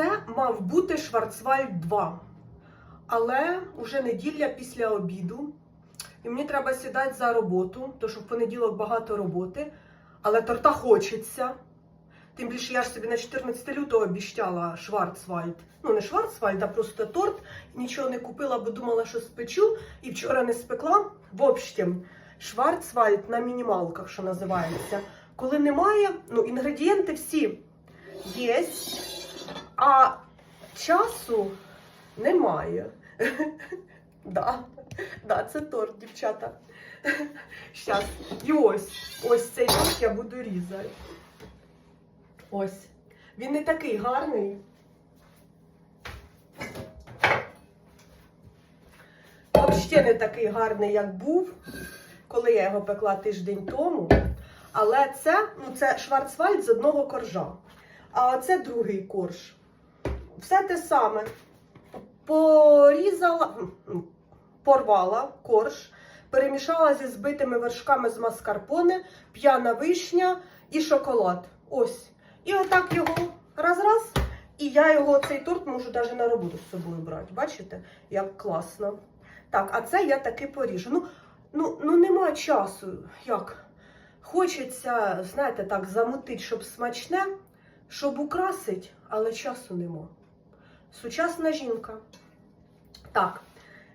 Це мав бути Шварцвальд 2. Але вже неділя після обіду. І мені треба сідати за роботу, тому що в понеділок багато роботи, але торта хочеться. Тим більше я ж собі на 14 лютого обіщала Шварцвальд. Ну, не Шварцвальд, а просто торт. Нічого не купила, бо думала, що спечу. І вчора не спекла. В общем, Шварцвальд на мінімалках, що називається. Коли немає, ну, інгредієнти всі є, а часу немає. Да, да, це торт, дівчата. Щас. І ось, ось цей торт я буду різати. Ось. Він не такий гарний. Взагалі не такий гарний, як був, коли я його пекла тиждень тому. Але це, ну, це Шварцвальд з одного коржа. А це другий корж. Все те саме. Порізала, порвала корж, перемішала зі збитими вершками з маскарпоне, п'яна вишня і шоколад. Ось. І отак його раз-раз. І я його, цей торт можу навіть на роботу з собою брати. Бачите, як класно. Так, а це я таки поріжу. Ну, ну, ну нема часу. Як? Хочеться, знаєте, так, замутити, щоб смачне, щоб украсить, але часу нема. Сучасна жінка. Так,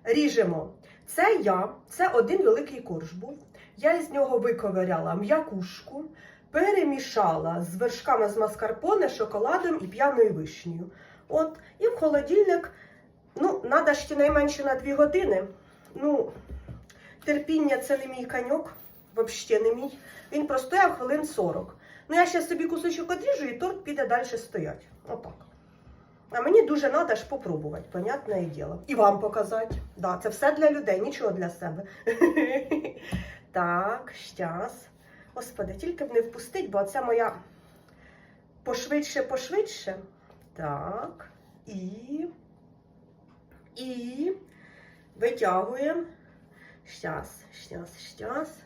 ріжемо. Це я, це один великий корж був. Я із нього виковиряла м'якушку, перемішала з вершками з маскарпоне, шоколадом і п'яною вишнею. От, і в холодильник, ну, треба щонайменше на 2 години. Ну, терпіння це не мій коньок, взагалі не мій. Він простояв хвилин 40. Ну, я ще собі кусочок одріжу і торт піде далі стоять. Отак. А мені дуже треба ж попробувати, понятне діло. І вам показати. Да, це все для людей, нічого для себе. Так, щас. Господи, тільки б не впустить, бо це моя пошвидше, пошвидше. Так. І. І витягуємо. Щас, щас, щас.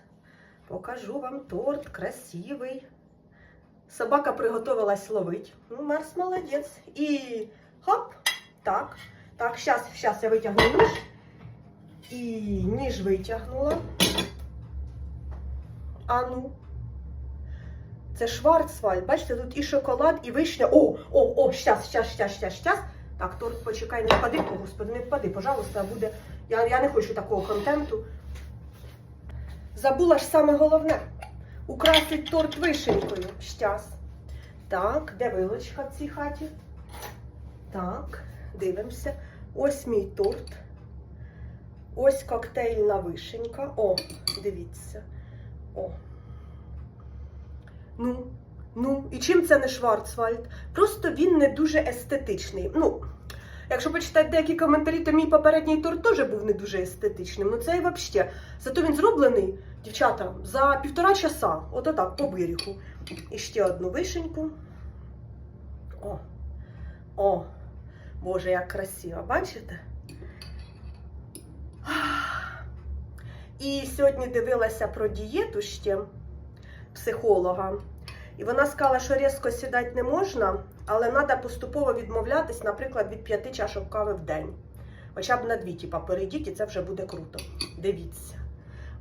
Покажу вам торт красивий. Собака приготувалась ловить. Ну, Марс молодець. І хоп. Так. Так, щас, щас я витягну ніж. І ніж витягнула. А ну. Це Шварцвальд. Бачите, тут і шоколад, і вишня. О, о, о, щас, щас, щас, щас, щас. Так, торт, почекай, не впади, о, господи, не впади, пожалуйста, буде. Я, я не хочу такого контенту. Забула ж саме головне. Украсить торт вишенькою. Щас. Так, де вилочка в цій хаті? Так, дивимося. Ось мій торт. Ось коктейльна вишенька. О, дивіться. О. Ну, ну, і чим це не Шварцвальд? Просто він не дуже естетичний. Ну, якщо почитати деякі коментарі, то мій попередній торт теж був не дуже естетичним. Ну це і взагалі. Зато він зроблений, дівчата, за півтора часа. Ото так, по виріху. І ще одну вишеньку. О, о, Боже, як красиво, бачите? І сьогодні дивилася про дієту ще психолога. І вона сказала, що різко сідати не можна, але треба поступово відмовлятись, наприклад, від п'яти чашок кави в день. Хоча б на дві, типа, перейдіть, і це вже буде круто. Дивіться.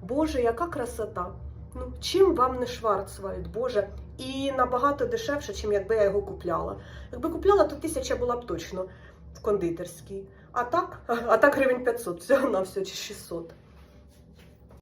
Боже, яка красота! Ну, чим вам не Шварцвальд, Боже, і набагато дешевше, чим якби я його купляла. Якби купляла, то тисяча була б точно в кондитерській. А так, а так гривень 500, всього на все чи 600.